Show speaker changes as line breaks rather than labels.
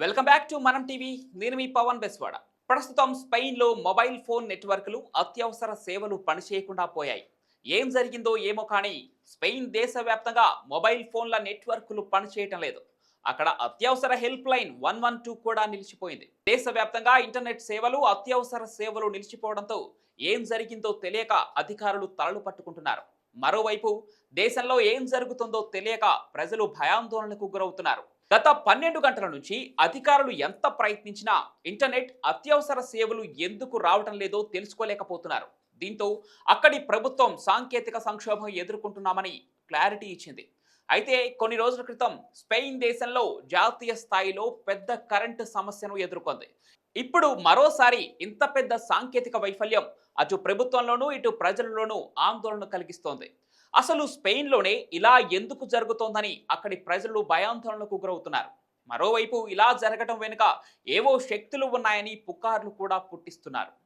Welcome back to Manam TV. నేను మీ పవన్ బెస్వాడ. ప్రస్తుతం స్పెయిన్లో మొబైల్ ఫోన్ నెట్వర్క్లు అత్యవసర సేవలు పనిచేయకుండా పోయాయి. ఏం జరిగిందో ఏమో కానీ స్పెయిన్ దేశవ్యాప్తంగా మొబైల్ ఫోన్ల నెట్వర్క్లు పనిచేయటం లేదు. అక్కడ అత్యవసర helpline one one two కూడా నిలిచిపోయింది. దేశవ్యాప్తంగా ఇంటర్నెట్ సేవలు అత్యవసర సేవలు నిలిచిపోవడంతో ఏం జరిగిందో తెలియక అధికారులు తలలు పట్టుకుంటున్నారు. మరోవైపు దేశంలో ఏం జరుగుతుందో తెలియక ప్రజలు భయాందోళనకు గురవుతున్నారు. గత పన్నెండు గంటల నుంచి అధికారులు ఎంత ప్రయత్నించినా ఇంటర్నెట్ అత్యవసర సేవలు ఎందుకు రావటం లేదో తెలుసుకోలేకపోతున్నారు. దీంతో అక్కడి ప్రభుత్వం సాంకేతిక సంక్షోభం ఎదుర్కొంటున్నామని క్లారిటీ ఇచ్చింది. అయితే కొన్ని రోజుల క్రితం స్పెయిన్ దేశంలో జాతీయ స్థాయిలో పెద్ద కరెంటు సమస్యను ఎదుర్కొంది. ఇప్పుడు మరోసారి ఇంత పెద్ద సాంకేతిక వైఫల్యం అటు ప్రభుత్వంలోనూ ఇటు ప్రజలలోనూ ఆందోళన కలిగిస్తోంది. అసలు స్పెయిన్లోనే ఇలా ఎందుకు జరుగుతోందని అక్కడి ప్రజలు భయాందోళనకు గురవుతున్నారు. మరోవైపు ఇలా జరగటం వెనుక ఏవో శక్తులు ఉన్నాయని పుకార్లు కూడా పుట్టిస్తున్నారు.